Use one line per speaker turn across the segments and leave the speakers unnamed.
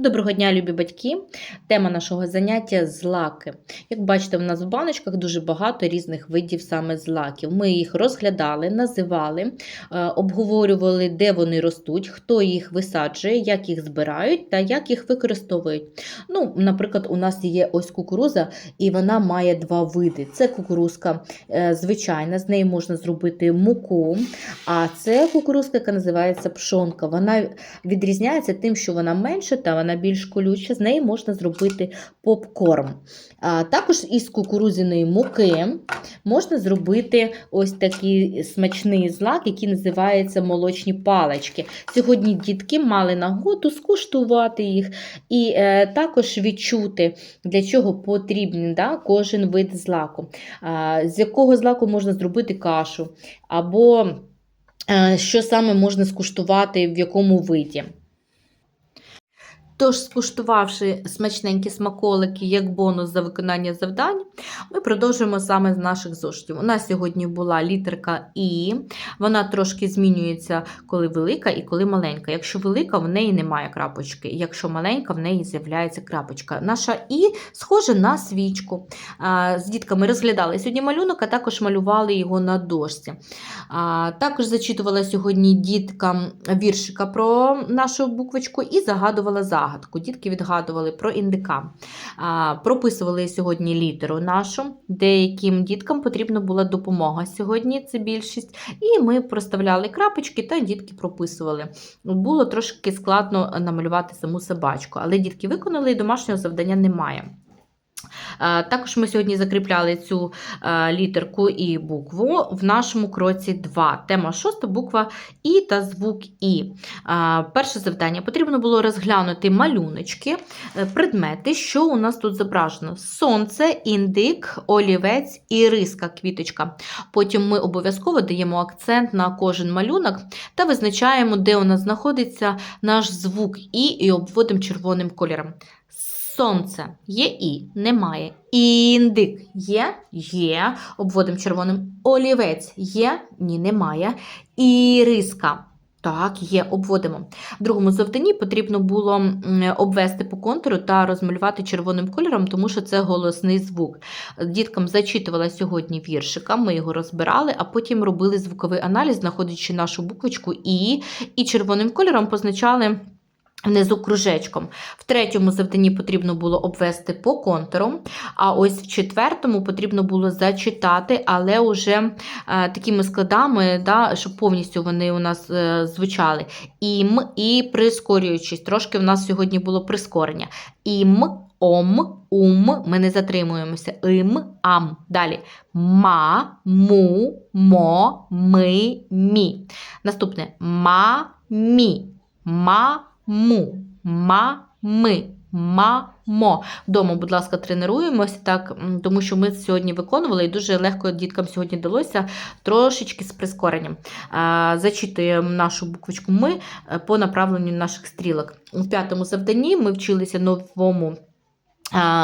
Доброго дня, любі батьки! Тема нашого заняття злаки. Як бачите, в нас в баночках дуже багато різних видів саме злаків. Ми їх розглядали, називали, е, обговорювали, де вони ростуть, хто їх висаджує, як їх збирають та як їх використовують. Ну, Наприклад, у нас є ось кукуруза, і вона має два види. Це кукурузка е, звичайна, з неї можна зробити муку. А це кукурузка, яка називається пшонка. Вона відрізняється тим, що вона менше та вона більш колюча, з неї можна зробити попкорн. А також із кукурудзяної муки можна зробити ось такий смачний злак, який називається молочні палички. Сьогодні дітки мали нагоду скуштувати їх і е, також відчути, для чого потрібен да, кожен вид злаку. А, з якого злаку можна зробити кашу, або е, що саме можна скуштувати в якому виді. Тож, скуштувавши смачненькі смаколики як бонус за виконання завдань, ми продовжуємо саме з наших зошитів. У нас сьогодні була літерка І, вона трошки змінюється, коли велика і коли маленька. Якщо велика, в неї немає крапочки, якщо маленька, в неї з'являється крапочка. Наша І схожа на свічку. З дітками розглядали сьогодні малюнок, а також малювали його на дошці. Також зачитувала сьогодні діткам віршика про нашу буквочку і загадувала загадку загадку. Дітки відгадували про індика. Прописували сьогодні літеру нашу. Деяким діткам потрібна була допомога сьогодні, це більшість. І ми проставляли крапочки та дітки прописували. Було трошки складно намалювати саму собачку, але дітки виконали і домашнього завдання немає. Також ми сьогодні закріпляли цю літерку і букву в нашому кроці 2. Тема 6, буква І та звук І. Перше завдання потрібно було розглянути малюночки, е, предмети, що у нас тут зображено: сонце, індик, олівець і риска квіточка. Потім ми обов'язково даємо акцент на кожен малюнок та визначаємо, де у нас знаходиться наш звук І, і обводимо червоним кольором. Сонце є і немає. Індик є, є. Обводимо червоним. Олівець є, ні, немає. Іриска. Так, є, обводимо. В другому завданні потрібно було обвести по контуру та розмалювати червоним кольором, тому що це голосний звук. Діткам зачитувала сьогодні віршика, ми його розбирали, а потім робили звуковий аналіз, знаходячи нашу буквочку І, і червоним кольором позначали. Внизу кружечком. В третьому завданні потрібно було обвести по контуру, а ось в четвертому потрібно було зачитати, але вже е, такими складами, да, щоб повністю вони у нас е, звучали. Ім і прискорюючись. Трошки в нас сьогодні було прискорення. Ім, ом, ум. Ми не затримуємося. Ім, ам. Далі ма, му, мо, ми, мі. Наступне ма, мі. Ма, му, ма, ми. Мамо. Вдома, будь ласка, тренуємося, так, тому що ми сьогодні виконували і дуже легко діткам сьогодні вдалося трошечки з прискоренням. Зачитуємо нашу буквочку ми е, по направленню наших стрілок. У п'ятому завданні ми вчилися новому.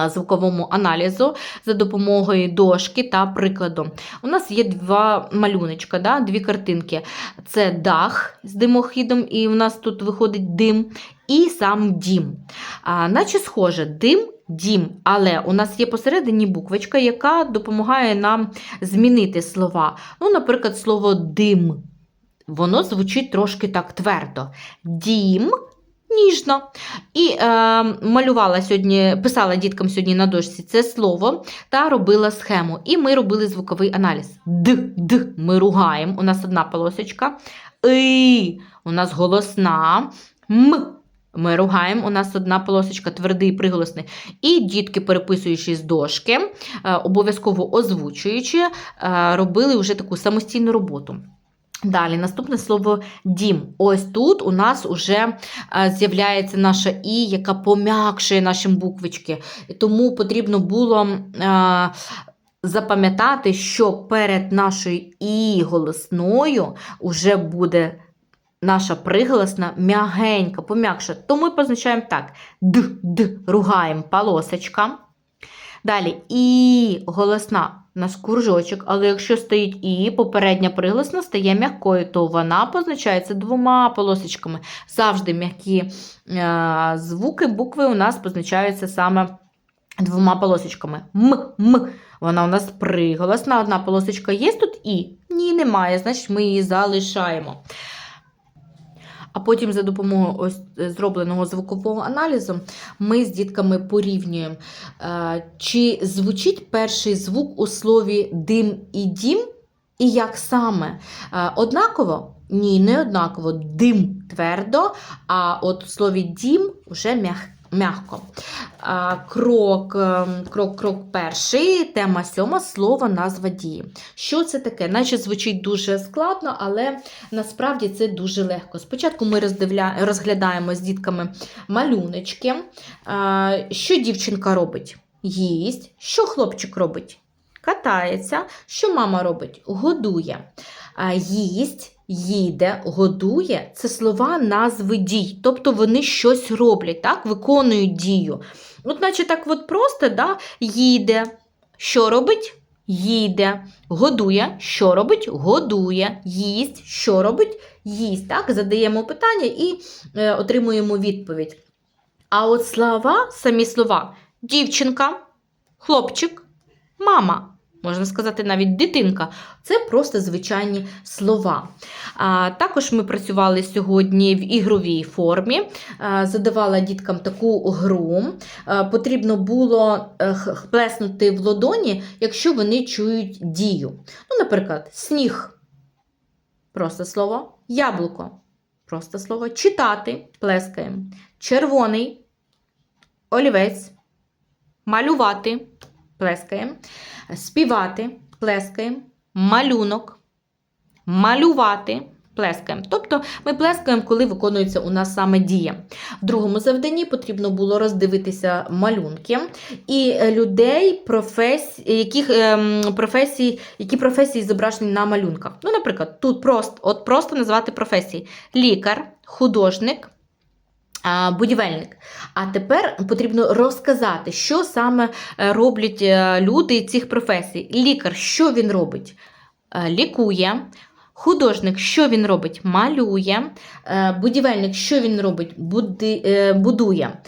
Звуковому аналізу за допомогою дошки та прикладу. У нас є два малюночка, да, дві картинки. Це дах з димохідом, і у нас тут виходить дим, і сам дім. А, Наче схоже, дим, дім, але у нас є посередині буквочка, яка допомагає нам змінити слова. Ну, Наприклад, слово дим. Воно звучить трошки так твердо. Дім ніжно. І е, малювала сьогодні, писала діткам сьогодні на дошці це слово та робила схему. І ми робили звуковий аналіз. Д, Д ми ругаємо. У нас одна полосочка. И у нас голосна. М. Ми ругаємо, у нас одна полосочка, твердий приголосний. І дітки, переписуючи з дошки, е, обов'язково озвучуючи, е, робили вже таку самостійну роботу. Далі, наступне слово дім. Ось тут у нас вже з'являється наша І, яка пом'якшує наші буквочки. Тому потрібно було запам'ятати, що перед нашою І голосною вже буде наша приголосна м'ягенька, пом'якша. Тому ми позначаємо так: д, д, ругаємо полосочка. Далі і голосна у нас кружочок, але якщо стоїть і, попередня приголосна стає м'якою, то вона позначається двома полосочками. Завжди м'які е, звуки, букви у нас позначаються саме двома полосочками. М, м. Вона у нас приголосна, одна полосочка є тут і? Ні, немає, значить ми її залишаємо. А потім за допомогою ось е, зробленого звукового аналізу ми з дітками порівнюємо, е, чи звучить перший звук у слові дим і дім, і як саме. Е, Однаково? Ні, не однаково. Дим твердо, а от в слові дім вже м'як- м'яко. Крок, ем, крок, крок перший, тема сьома, слово, назва дії. Що це таке? Наче звучить дуже складно, але насправді це дуже легко. Спочатку ми розглядаємо з дітками малюночки. Що дівчинка робить? Їсть. Що хлопчик робить? Катається. Що мама робить? Годує. Їсть. Їде, годує це слова назви дій, тобто вони щось роблять, так, виконують дію. От, наче так от просто, да, їде. Що робить? Їде. Годує. Що робить? Годує. Їсть. Що робить? Їсть. Так, задаємо питання і е, отримуємо відповідь. А от слова, самі слова: дівчинка, хлопчик, мама. Можна сказати, навіть дитинка. Це просто звичайні слова. А, також ми працювали сьогодні в ігровій формі, а, задавала діткам таку гру. А, потрібно було е, плеснути в ладоні, якщо вони чують дію. Ну, наприклад, сніг просто слово, яблуко просто слово, читати плескаємо, червоний, олівець, малювати плескаємо, співати плескаємо, малюнок, малювати плескаємо. Тобто ми плескаємо, коли виконується у нас саме дія. В другому завданні потрібно було роздивитися малюнки і е, людей, професі... яких, ем, професій, які професії зображені на малюнках. Ну, наприклад, тут просто, от просто назвати професії: лікар, художник. Будівельник. А тепер потрібно розказати, що саме е, роблять е, люди цих професій. Лікар, що він робить? Е, Лікує. Художник, що він робить? Малює. Будівельник, що він робить? Будує.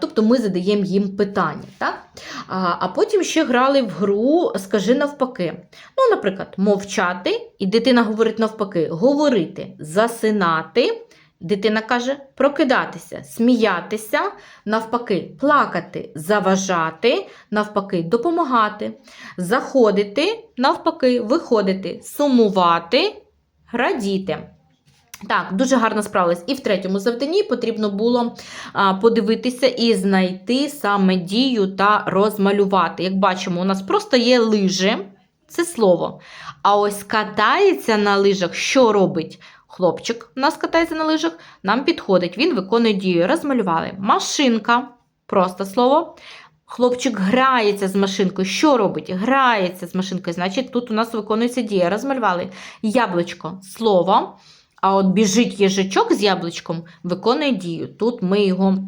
Тобто ми задаємо їм питання. Так? А потім ще грали в гру Скажи навпаки. Ну, наприклад, мовчати, і дитина говорить навпаки, говорити, засинати. Дитина каже прокидатися, сміятися, навпаки, плакати, заважати, навпаки, допомагати, заходити, навпаки, виходити, сумувати, радіти. Так, дуже гарно справилась. І в третьому завданні потрібно було подивитися і знайти саме дію та розмалювати. Як бачимо, у нас просто є лижі, це слово. А ось катається на лижах, що робить? Хлопчик у нас катається на лижах, нам підходить, він виконує дію. Розмалювали. Машинка, просто слово. Хлопчик грається з машинкою. Що робить? Грається з машинкою. Значить, тут у нас виконується дія. Розмалювали. Яблучко слово. А от біжить їжачок з яблучком, виконує дію. Тут ми його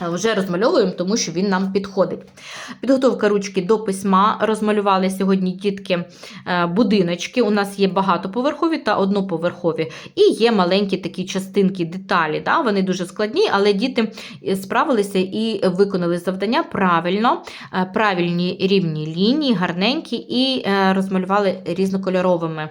вже розмальовуємо, тому що він нам підходить. Підготовка ручки до письма. Розмалювали сьогодні дітки е, будиночки. У нас є багатоповерхові та одноповерхові. І є маленькі такі частинки, деталі. Да? Вони дуже складні, але діти справилися і виконали завдання правильно, Е, правильні рівні лінії, гарненькі, і е, розмалювали різнокольоровими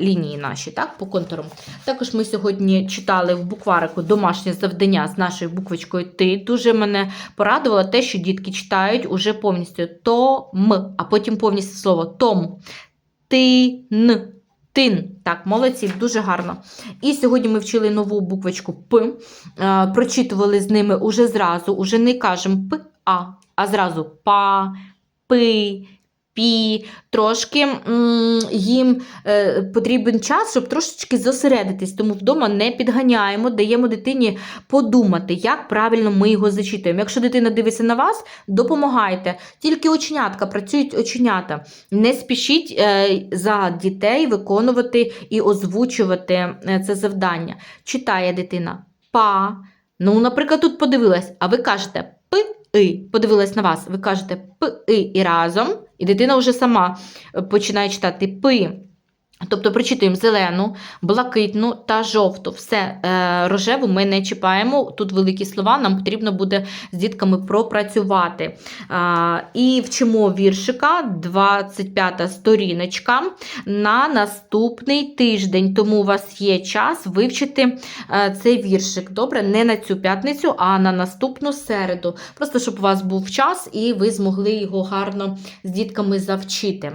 лінії наші так, по контурам. Також ми сьогодні читали в букварику домашнє завдання з нашою буквочкою Ти. Дуже мене порадувало те, що дітки читають уже повністю том, а потім повністю слово том. Тин. Тин. Так, молодці, дуже гарно. І сьогодні ми вчили нову буквочку П. Е, прочитували з ними уже зразу, уже не кажемо П, А, а зразу па, пи, пі. Трошки їм е, потрібен час, щоб трошечки зосередитись, тому вдома не підганяємо, даємо дитині подумати, як правильно ми його зачитуємо. Якщо дитина дивиться на вас, допомагайте. Тільки оченятка, працюють оченята. Не спішіть е, за дітей виконувати і озвучувати е, це завдання. Читає дитина па. Ну, наприклад, тут подивилась, а ви кажете П, и. Подивилась на вас, ви кажете пи і разом, і дитина вже сама е, починає читати пи. Тобто прочитуємо зелену, блакитну та жовту. Все, е, рожеву ми не чіпаємо. Тут великі слова, нам потрібно буде з дітками пропрацювати. І вчимо віршика, 25 сторіночка на наступний тиждень. Тому у вас є час вивчити е, цей віршик. Добре, не на цю п'ятницю, а на наступну середу. Просто щоб у вас був час і ви змогли його гарно з дітками завчити.